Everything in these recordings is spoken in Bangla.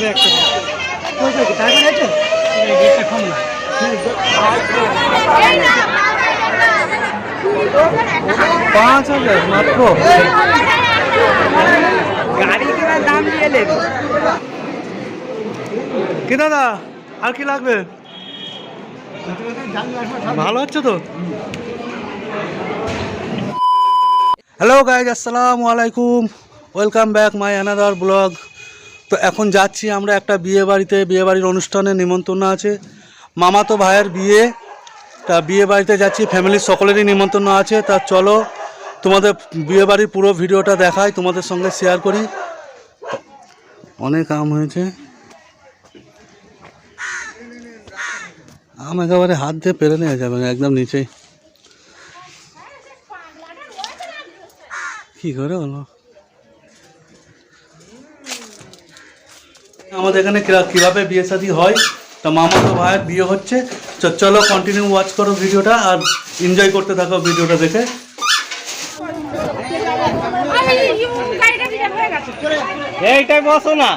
হবে একটা কই কই টাকা আছে? এটা কম না। পাঁচ হাজার মাত্র। গাড়ি কেনার দাম দিয়ে কি দাদা আর কি লাগবে? ভালো হচ্ছে তো? হ্যালো গাইজ আসসালামু আলাইকুম। Welcome back my another vlog. তো এখন যাচ্ছি আমরা একটা বিয়ে বাড়িতে, বিয়ে বাড়ির অনুষ্ঠানে নিমন্ত্রণ আছে। মামাতো ভাইয়ের বিয়ে, তা বিয়ে বাড়িতে যাচ্ছি, ফ্যামিলির সকলেরই নিমন্ত্রণ আছে। তা চলো, তোমাদের বিয়ে বাড়ির পুরো ভিডিওটা দেখাই, তোমাদের সঙ্গে শেয়ার করি। অনেক আম হয়েছে। আম একেবারে হাত দিয়ে পেরে নেওয়া যাবে একদম নিচেই কি করে হলো আমাদের এখানে কীভাবে বিয়ে শাদী হয়? তা মামা তো ভাইয়ের বিয়ে হচ্ছে। চলো কন্টিনিউ ওয়াচ করো ভিডিওটা আর এনজয় করতে থাকো ভিডিওটা দেখে। এইটাই বসো না।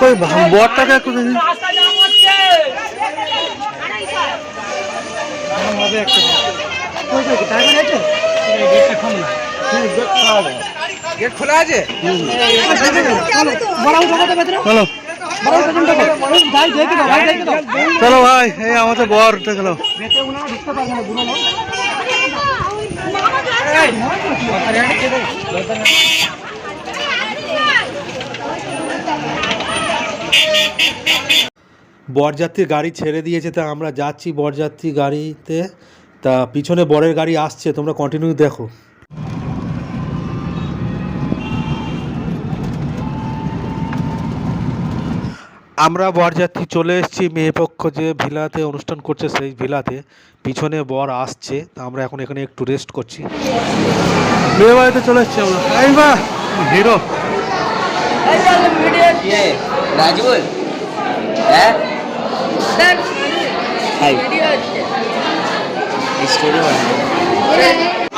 কই বরটাকে একটু দেখি। হবে একটা গেট খোলা আছে? বড় উঠাবো তো ভেতরে চলো। চলো ভাই এই আমাদের বর গেল বরযাত্রীর গাড়ি ছেড়ে দিয়েছে তা আমরা যাচ্ছি বরযাত্রী গাড়িতে। তা পিছনে বরের গাড়ি আসছে তোমরা কন্টিনিউ দেখো। আমরা বরযাত্রী চলে এসেছি মেয়েপক্ষ যে ভিলাতে অনুষ্ঠান করছে সেই ভিলাতে। পিছনে বর আসছে আমরা এখন এখানে একটু রেস্ট করছি। মেয়ে বাড়িতে চলে এসছি আমরা। হিরো।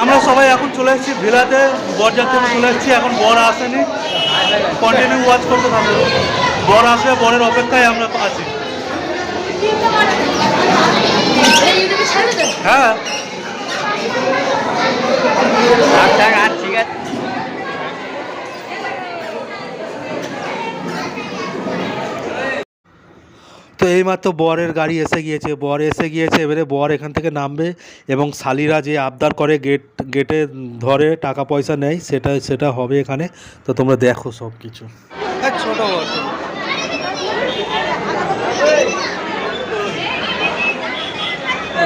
আমরা সবাই এখন চলে এসেছি ভিলাতে। বরযাত্রী চলে এসেছি এখন বর আসেনি। কন্টিনিউ ওয়াচ করতে থাকবে। বর আসবে বরের অপেক্ষায় আমরা আছি। হ্যাঁ। আর ঠিক আছে তো এইমাত্র বরের গাড়ি এসে গিয়েছে বর এসে গিয়েছে এবারে বর এখান থেকে নামবে এবং শালিরা যে আবদার করে গেট গেটে ধরে টাকা পয়সা নেয় সেটা সেটা হবে এখানে। তো তোমরা দেখো সব কিছু ছোট বড়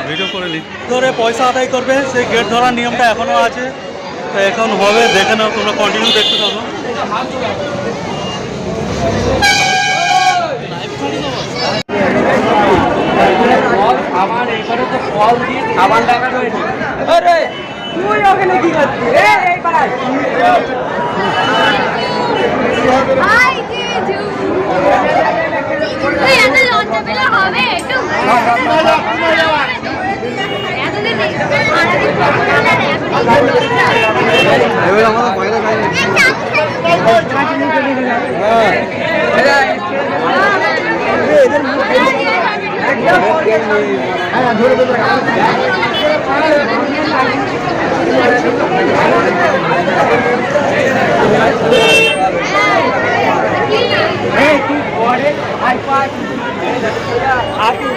ভিডিও করে নি। ধরে পয়সা আদায় করবে সেই গেট ধরার নিয়মটা এখনও আছে। তো এখন হবে দেখে নাও তোমরা কন্টিনিউ দেখতে থাকো। আমার এখানে তো ফল দিয়ে খাবার টাকা রয়েছে আরে তুই ওখানে কি করছিস? এই পাড়ায়। এবার আমাদের পয়সা এই তুই পরে হাই ফাই আপনি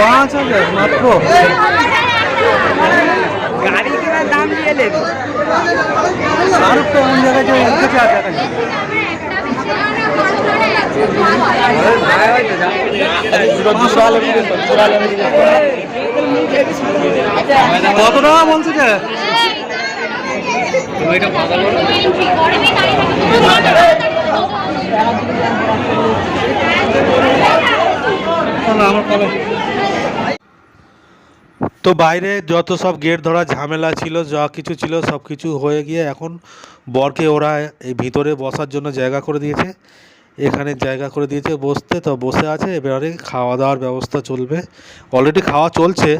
পাঁচ হাজার মাত্র গাড়ি কেনার দাম দিয়ে এলেন শাহরুখ তো এমন জায়গায় যে কত টাকা বলছে যে তো বাইরে যত সব গেট ধরা ঝামেলা ছিল যা কিছু ছিল সব কিছু হয়ে গিয়ে এখন বরকে ওরা এই ভিতরে বসার জন্য জায়গা করে দিয়েছে। এখানে জায়গা করে দিয়েছে বসতে তো বসে আছে এবারে খাওয়া দাওয়ার ব্যবস্থা চলবে। অলরেডি খাওয়া চলছে।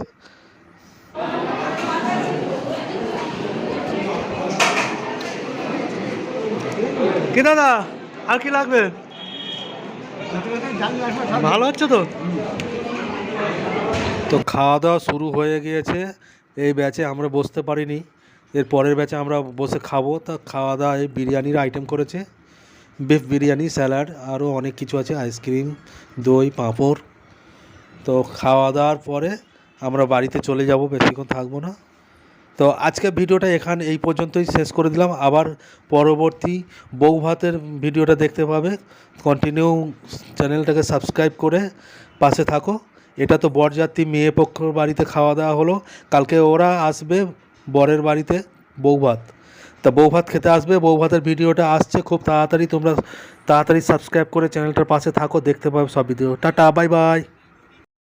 কে দাদা আর কি লাগবে? ভালো হচ্ছে তো? তো খাওয়া দাওয়া শুরু হয়ে গিয়েছে। এই ব্যাচে আমরা বসতে পারিনি। এর পরের ব্যাচে আমরা বসে খাব। তা খাওয়া দাওয়া, এই বিরিয়ানির আইটেম করেছে। বিফ বিরিয়ানি স্যালাড আরও অনেক কিছু আছে। আইসক্রিম দই, পাঁপড়। তো খাওয়া দাওয়ার পরে আমরা বাড়িতে চলে যাব। বেশিক্ষণ থাকব না। তো আজকে ভিডিওটা এখানে এই পর্যন্তই শেষ করে দিলাম। আবার পরবর্তী বউ ভাতের ভিডিওটা দেখতে পাবে। কন্টিনিউ চ্যানেলটাকে সাবস্ক্রাইব করে পাশে থাকো। এটা তো বরযাত্রী মেয়ে পক্ষর বাড়িতে খাওয়া দাওয়া হলো। কালকে ওরা আসবে বরের বাড়িতে বউ ভাত তা বউ ভাত খেতে আসবে। বউ ভাতের ভিডিওটা আসছে খুব তাড়াতাড়ি। তোমরা তাড়াতাড়ি সাবস্ক্রাইব করে চ্যানেলটার পাশে থাকো। দেখতে পাবে সব ভিডিও। Tata bye bye